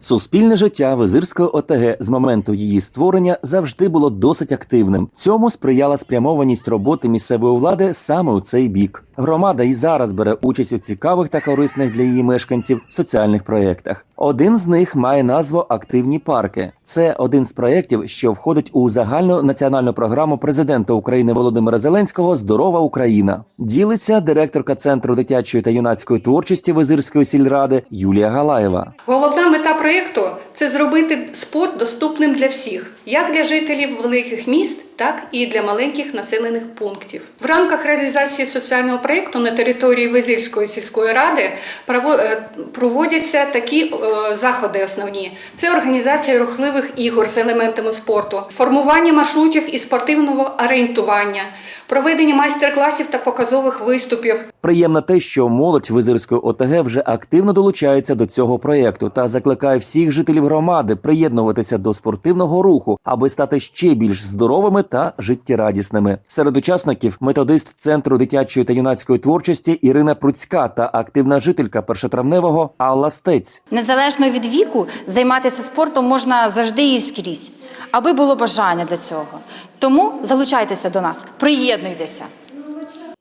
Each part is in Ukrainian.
Суспільне життя Визирської ОТГ з моменту її створення завжди було досить активним. Цьому сприяла спрямованість роботи місцевої влади саме у цей бік. Громада і зараз бере участь у цікавих та корисних для її мешканців соціальних проєктах. Один з них має назву Активні парки. Це один з проєктів, що входить у загальну національну програму президента України Володимира Зеленського Здорова Україна. Ділиться директорка центру дитячої та юнацької творчості Визирської сільради Юлія Галаєва. Головна мета проєкту це зробити спорт доступним для всіх, як для жителів великих міст, так і для маленьких населених пунктів. В рамках реалізації соціального проєкту на території Визирської сільської ради е, проводяться такі е, заходи основні: це організація рухливих ігор з елементами спорту, формування маршрутів і спортивного орієнтування, проведення майстер-класів та показових виступів, Приємно те, що молодь Визирської ОТГ вже активно долучається до цього проєкту та закликає всіх жителів громади приєднуватися до спортивного руху, аби стати ще більш здоровими та життєрадісними. Серед учасників методист центру дитячої та юнацької творчості Ірина Пруцька та активна жителька першотравневого Алла Стець. Незалежно від віку, займатися спортом можна завжди і скрізь, аби було бажання для цього. Тому залучайтеся до нас, приєднуйтеся.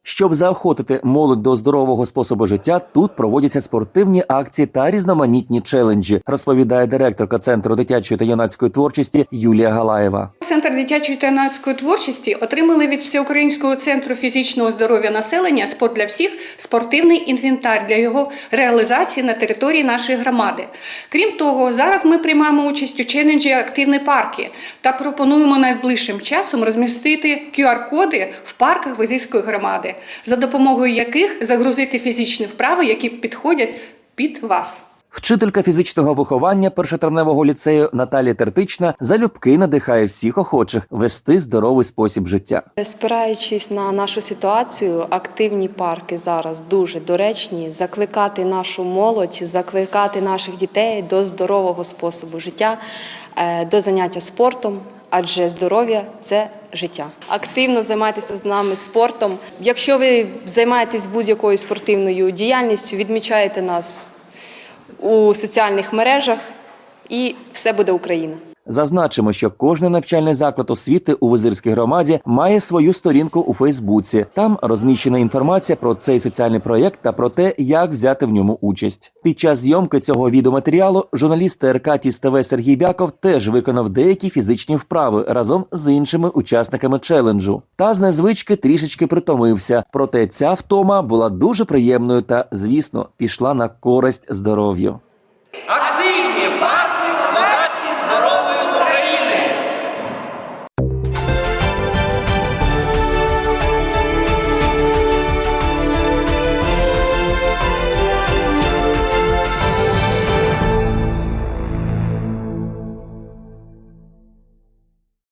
Щоб заохотити молодь до здорового способу життя, тут проводяться спортивні акції та різноманітні челенджі, розповідає директорка центру дитячої та юнацької творчості Юлія Галаєва. Центр дитячої та юнацької творчості отримали від Всеукраїнського центру фізичного здоров'я населення спорт для всіх спортивний інвентар для його реалізації на території нашої громади. Крім того, зараз ми приймаємо участь у челенджі Активні парки та пропонуємо найближчим часом розмістити QR-коди в парках Визівської громади, за допомогою яких загрузити фізичні вправи, які підходять під вас. Вчителька фізичного виховання першотравневого ліцею Наталія Тертична залюбки надихає всіх охочих вести здоровий спосіб життя. Спираючись на нашу ситуацію, активні парки зараз дуже доречні. Закликати нашу молодь, закликати наших дітей до здорового способу життя, е, до заняття спортом, адже здоров'я це життя. Активно займайтеся з нами спортом. Якщо ви займаєтесь будь-якою спортивною діяльністю, відмічаєте нас у соціальних мережах, і все буде Україна. Зазначимо, що кожний навчальний заклад освіти у Визирській громаді має свою сторінку у Фейсбуці. Там розміщена інформація про цей соціальний проєкт та про те, як взяти в ньому участь. Під час зйомки цього відеоматеріалу журналіст ТРК Тіс Сергій Бяков теж виконав деякі фізичні вправи разом з іншими учасниками челенджу. Та з незвички трішечки притомився. Проте ця втома була дуже приємною та, звісно, пішла на користь здоров'ю.